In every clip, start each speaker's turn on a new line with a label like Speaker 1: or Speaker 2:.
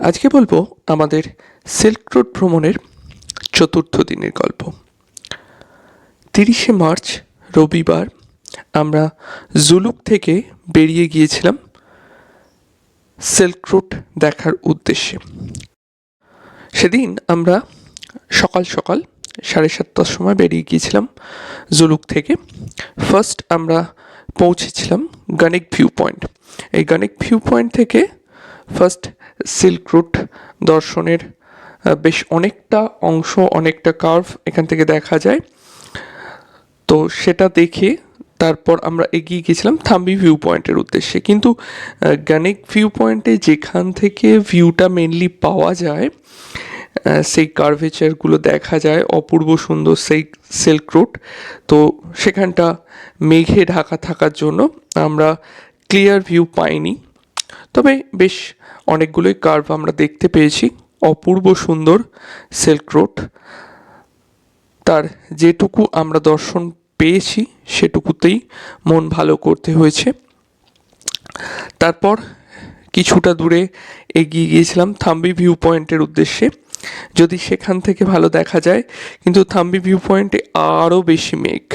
Speaker 1: আজকে বলব আমাদের সিল্ক রোড ভ্রমণের চতুর্থ দিনের গল্প। তিরিশে মার্চ, রবিবার, আমরা জুলুক থেকে বেরিয়ে গিয়েছিলাম সিল্ক রুট দেখার উদ্দেশ্যে। সেদিন আমরা সকাল সকাল সাড়ে সাতটার সময় বেরিয়ে গিয়েছিলাম জুলুক থেকে। ফার্স্ট আমরা পৌঁছেছিলাম গানিক ভিউ পয়েন্ট এই গানিক ভিউ পয়েন্ট থেকে ফার্স্ট সিল্ক রুট দর্শনের বেশ অনেকটা অংশ, অনেকটা কার্ভ এখান থেকে দেখা যায়। তো সেটা দেখে তারপর আমরা এগিয়ে গেছিলাম থাম্বি ভিউ পয়েন্টের উদ্দেশ্যে। কিন্তু গানিক ভিউ পয়েন্টে যেখান থেকে ভিউটা মেনলি পাওয়া যায় সেই কার্ভেচারগুলো দেখা যায়, অপূর্ব সুন্দর সেই সিল্ক রুট তো সেখানটা মেঘে ঢাকা থাকার জন্য আমরা ক্লিয়ার ভিউ পাইনি। তবে বেশ অনেকগুলোই কার্ভ আমরা দেখতে পেয়েছি। অপূর্ব সুন্দর সিল্ক রোড তার যেটুকু আমরা দর্শন পেয়েছি, সেটুকুতেই মন ভালো করতে হয়েছে। তারপর কিছুটা দূরে এগিয়ে গিয়েছিলাম থাম্বি ভিউ পয়েন্টের উদ্দেশ্যে। যদি সেখান থেকে ভালো দেখা যায়, কিন্তু থাম্বি ভিউ পয়েন্টে আরও বেশি মেঘ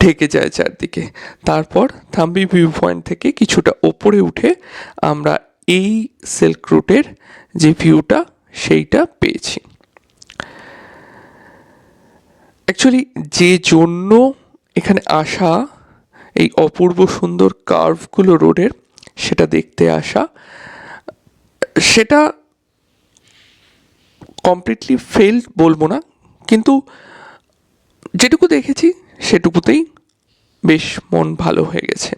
Speaker 1: ঢেকে যায় চারদিকে। তারপর থাম্বি ভিউ পয়েন্ট থেকে কিছুটা ওপরে উঠে আমরা এই সিল্ক রুটের যে ভিউটা সেইটা পেয়েছি। অ্যাকচুয়ালি যে জন্য এখানে আসা, এই অপূর্ব সুন্দর কার্ভগুলো রোডের সেটা দেখতে আসা, সেটা কমপ্লিটলি ফেলড বলব না, কিন্তু যেটুকু দেখেছি, সেটুকুতেই বেশ মন ভালো হয়ে গেছে।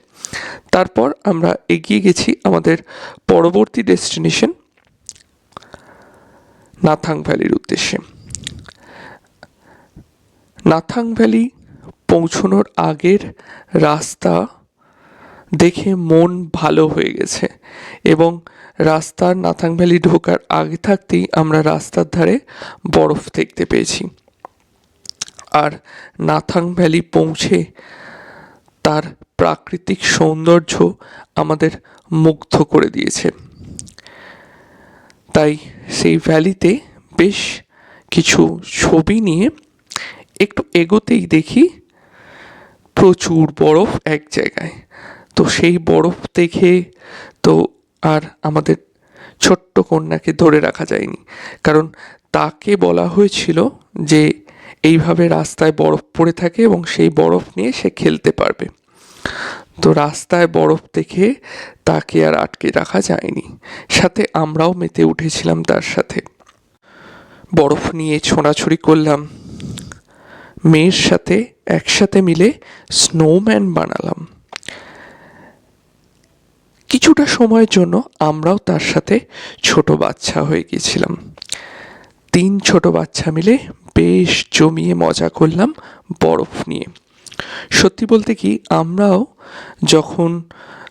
Speaker 1: তারপর আমরা এগিয়ে গেছি আমাদের পরবর্তী ডেস্টিনেশন, নাথাং ভ্যালির উদ্দেশ্যে। নাথাং ভ্যালি পৌঁছানোর আগের রাস্তা দেখে মন ভালো হয়ে গেছে এবং রাস্তার নাথাং ভ্যালি ঢোকার আগে থাকতেই আমরা রাস্তার ধারে বরফ দেখতে পেয়েছি। আর নাথাং ভ্যালি পৌঁছে তার প্রাকৃতিক সৌন্দর্য আমাদের মুগ্ধ করে দিয়েছে। তাই সেই ভ্যালিতে বেশ কিছু ছবি নিয়ে একটু এগোতেই দেখি প্রচুর বরফ এক জায়গায়। তো সেই বরফ দেখে তো আর আমাদের ছোট্ট কন্যাকে ধরে রাখা যায়নি। কারণ তাকে বলা হয়েছিল যে এইভাবে রাস্তায় বরফ পড়ে থাকে এবং সেই বরফ নিয়ে সে খেলতে পারবে। তো রাস্তায় বরফ দেখে তাকে আর আটকে রাখা যায়নি। সাথে আমরাও মেতে উঠেছিলাম তার সাথে। বরফ নিয়ে ছোঁড়াছুড়ি করলাম। মেয়ের সাথে একসাথে মিলে স্নোম্যান বানালাম। কিছুটা সময়ের জন্য আমরাও তার সাথে ছোট বাচ্চা হয়ে গিয়েছিলাম তিন ছোট বাচ্চা মিলে বেশ জমিয়ে মজা করলাম বরফ নিয়ে। সত্যি বলতে কি, আমরাও যখন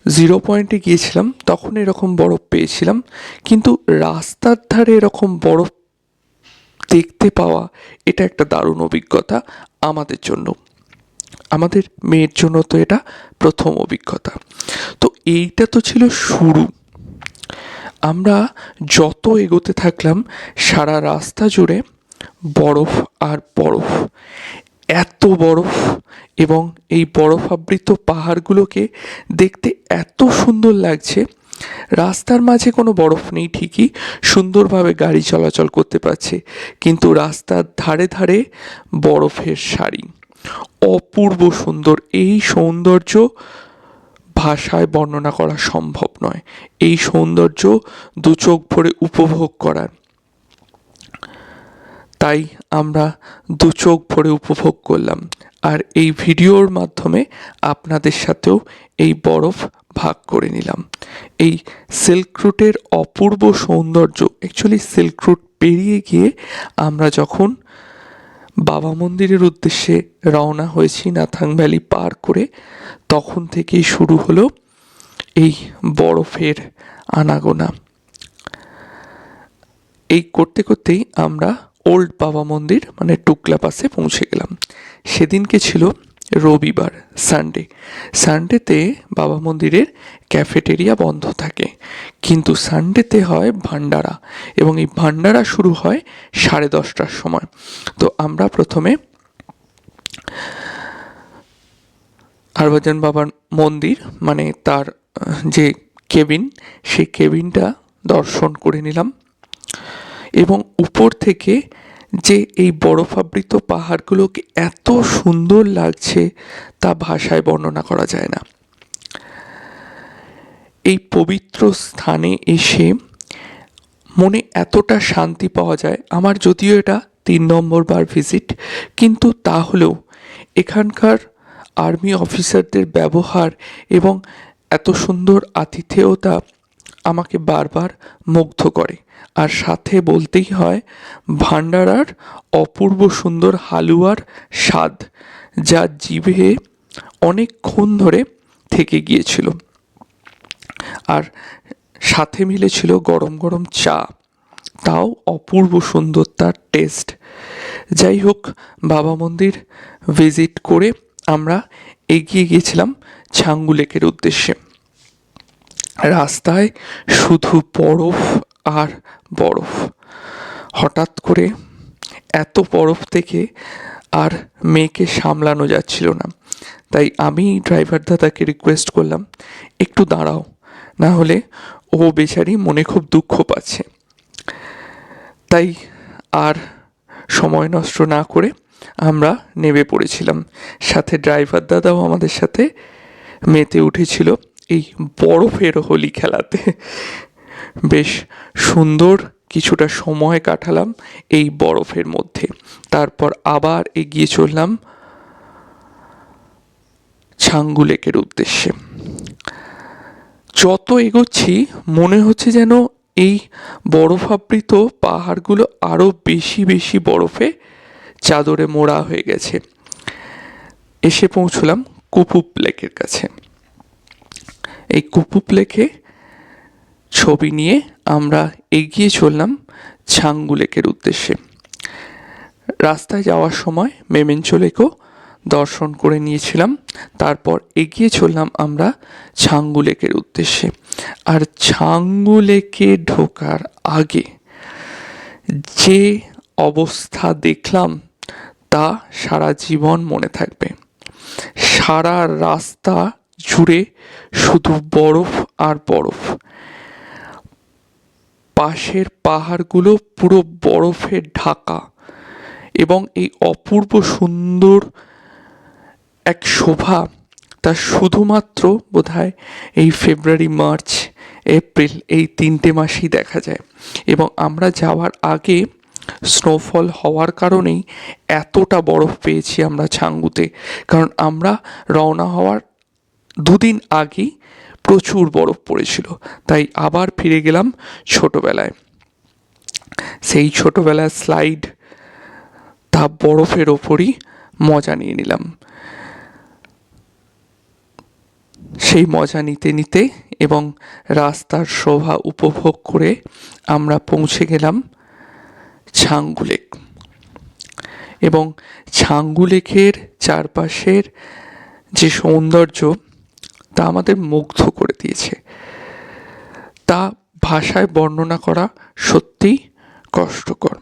Speaker 1: জিরো পয়েন্টে গিয়েছিলাম, তখন এরকম বরফ পেয়েছিলাম। কিন্তু রাস্তার ধারে এরকম বরফ দেখতে পাওয়া, এটা একটা দারুণ অভিজ্ঞতা আমাদের জন্য। আমাদের মেয়ের জন্য তো এটা প্রথম অভিজ্ঞতা। তো এইটা তো ছিল শুরু। আমরা যত এগোতে থাকলাম, সারা রাস্তা জুড়ে বরফ আর বরফ। এত বরফ এবং এই বরফ আবৃত পাহাড়গুলোকে দেখতে এত সুন্দর লাগছে। রাস্তার মাঝে কোনো বরফ নেই ঠিকই, সুন্দরভাবে গাড়ি চলাচল করতে পারছে। কিন্তু রাস্তার ধারে ধারে বরফের শাড়ি অপূর্ব সুন্দর। এই সৌন্দর্য ভাষায় বর্ণনা করা সম্ভব নয়। এই সৌন্দর্য দু চোখ ভরে উপভোগ করার। তাই আমরা দু চোখ ভরে উপভোগ করলাম। আর এই ভিডিওর মাধ্যমে আপনাদের সাথেও এই বরফ ভাগ করে নিলাম। এই সিল্ক রুটের অপূর্ব সৌন্দর্য অ্যাকচুয়ালি সিল্ক রুট পেরিয়ে গিয়ে আমরা যখন বাবা মন্দিরের উদ্দেশ্যে রওনা হয়েছি নাথাং ভ্যালি পার করে, তখন থেকেই শুরু হলো এই বরফের আনাগোনা। এই করতে করতেই আমরা ওল্ড বাবা মন্দির মানে টুকলা পাসে পৌঁছে গেলাম। সেদিনকে ছিল রবিবার, সানডে। সানডেতে বাবা মন্দিরের ক্যাফেটেরিয়া বন্ধ থাকে। কিন্তু সানডেতে হয় ভান্ডারা এবং এই ভান্ডারা শুরু হয় সাড়ে দশটার সময়। তো আমরা প্রথমে হরভজন বাবার মন্দির মানে তার যে কেবিন, সেই কেবিনটা দর্শন করে নিলাম। এবং উপর থেকে যে এই বরফাবৃত পাহাড়গুলোকে এত সুন্দর লাগছে তা ভাষায় বর্ণনা করা যায় না। এই পবিত্র স্থানে এসে মনে এতটা শান্তি পাওয়া যায়। আমার যদিও এটা তিন নম্বর বার ভিজিট, কিন্তু তাহলেও এখানকার আর্মি অফিসারদের ব্যবহার এবং এত সুন্দর আতিথেয়তা আমাকে বারবার মুগ্ধ করে। আর সাথে বলতেই হয় ভান্ডারার অপূর্ব সুন্দর হালুয়ার স্বাদ, যা জিভে অনেকক্ষণ ধরে থেকে গিয়েছিল। আর সাথে মিলেছিল গরম গরম চা। তাও অপূর্ব সুন্দর তার টেস্ট। যাই হোক, বাবা মন্দির ভিজিট করে আমরা এগিয়ে গিয়েছিলাম ছাঙ্গু লেকের উদ্দেশ্যে। রাস্তায় শুধু বরফ আর বরফ। হঠাৎ করে এত বরফ থেকে আর মেয়েকে সামলানো যাচ্ছিল না। তাই আমি ড্রাইভার দাদাকে রিকোয়েস্ট করলাম, একটু দাঁড়াও, না হলে ও বেচারি মনে খুব দুঃখ পাচ্ছে। তাই আর সময় নষ্ট না করে আমরা নেমে পড়েছিলাম। সাথে ড্রাইভার দাদাও আমাদের সাথে মেতে উঠেছিল। এই বরফের হোলি খেলাতে। বেশ সুন্দর কিছুটা সময় কাটালাম এই বরফের মধ্যে। তারপর আবার এগিয়ে চললাম ছাঙ্গু লেকের উদ্দেশ্যে। যত এগোচ্ছি, মনে হচ্ছে যেন এই বরফাবৃত পাহাড়গুলো আরও বেশি বেশি বরফে চাদরে মোড়া হয়ে গেছে। এসে পৌঁছলাম কুপুপ লেকের কাছে। এই কুপুপ লেকে ছবি নিয়ে আমরা এগিয়ে চললাম ছাঙ্গু লেকের উদ্দেশ্যে। রাস্তায় যাওয়ার সময় মেমেঞ্চো লেকও দর্শন করে নিয়েছিলাম। তারপর এগিয়ে চললাম আমরা ছাঙ্গু লেকের উদ্দেশ্যে। আর ছাঙ্গু লেকে ঢোকার আগে যে অবস্থা দেখলাম তা সারা জীবন মনে থাকবে। সারা রাস্তা জুড়ে শুধু বরফ আর বরফ। পাশের পাহাড়গুলো পুরো বরফে ঢাকা এবং এই অপূর্ব সুন্দর এক শোভা তা শুধুমাত্র বোধহয় এই ফেব্রুয়ারি, মার্চ, এপ্রিল এই তিনটে মাসেই দেখা যায় এবং আমরা যাওয়ার আগে স্নোফল হওয়ার কারণেই এতটা বরফ পেয়েছি আমরা ছাঙ্গুতে। কারণ আমরা রওনা হওয়ার দুদিন আগেই প্রচুর বরফ পড়েছিল, তাই আবার ফিরে গেলাম ছোটোবেলায়। সেই ছোটবেলার স্লাইড তা বরফের ওপরই মজা নিয়ে নিলাম। সেই মজা নিতে নিতে এবং রাস্তার শোভা উপভোগ করে আমরা পৌঁছে গেলাম ছাঙ্গুলেক এবং ছাঙ্গুলেকের চারপাশের যে সৌন্দর্য তা আমাদের মুগ্ধ করে দিয়েছে। তা ভাষায় বর্ণনা করা সত্যিই কষ্টকর।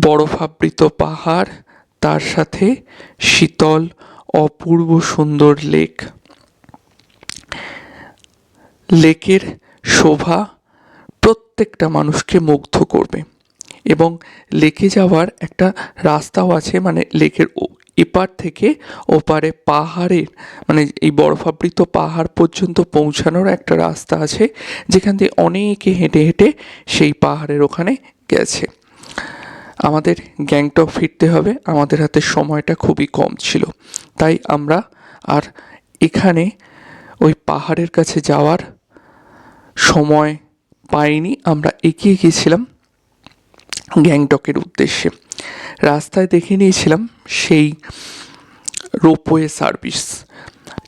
Speaker 1: বরফাবৃত পাহাড়, তার সাথে শীতল, অপূর্ব সুন্দর লেক। লেকের শোভা প্রত্যেকটা মানুষকে মুগ্ধ করবে এবং লেকে যাওয়ার একটা রাস্তাও আছে মানে লেকের এপার থেকে ওপারে পাহাড়ের মানে এই বরফাবৃত পাহাড় পর্যন্ত পৌঁছানোর একটা রাস্তা আছে, যেখান দিয়ে অনেকে হেঁটে হেঁটে সেই পাহাড়ের ওখানে গেছে। আমাদের গ্যাংটক ফিরতে হবে, আমাদের হাতে সময়টা খুবই কম ছিল। তাই আমরা আর এখানে ওই পাহাড়ের কাছে যাওয়ার সময় পাইনি, আমরা এগিয়ে গিয়েছিলাম গ্যাংটকের উদ্দেশ্যে। রাস্তায় দেখে নিয়েছিলাম সেই রোপওয়ে সার্ভিস।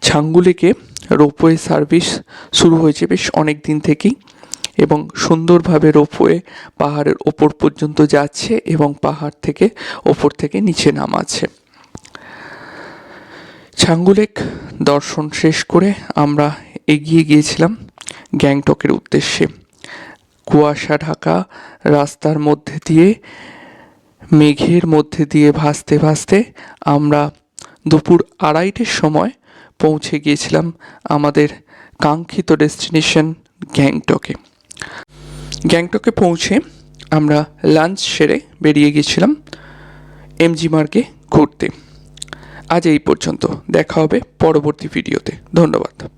Speaker 1: ছাঙ্গুলেকে রোপওয়ে সার্ভিস শুরু হয়েছে বেশ অনেক দিন থেকেই এবং সুন্দরভাবে রোপওয়ে পাহাড়ের ওপর পর্যন্ত যাচ্ছে এবং পাহাড় থেকে ওপর থেকে নিচে নামাচ্ছে। ছাঙ্গুলেক দর্শন শেষ করে আমরা এগিয়ে গিয়েছিলাম গ্যাংটকের উদ্দেশ্যে। কুয়াশা ঢাকা রাস্তার মধ্যে দিয়ে মেঘের মধ্যে দিয়ে ভাসতে ভাসতে আমরা দুপুর আড়াইটের সময় পৌঁছে গিয়েছিলাম আমাদের কাঙ্ক্ষিত ডেস্টিনেশন গ্যাংটকে। গ্যাংটকে পৌঁছে আমরা লাঞ্চ সেরে বেরিয়ে গিয়েছিলাম এমজি মার্গে ঘুরতে। আজ এই পর্যন্ত। দেখা হবে পরবর্তী ভিডিওতে। ধন্যবাদ।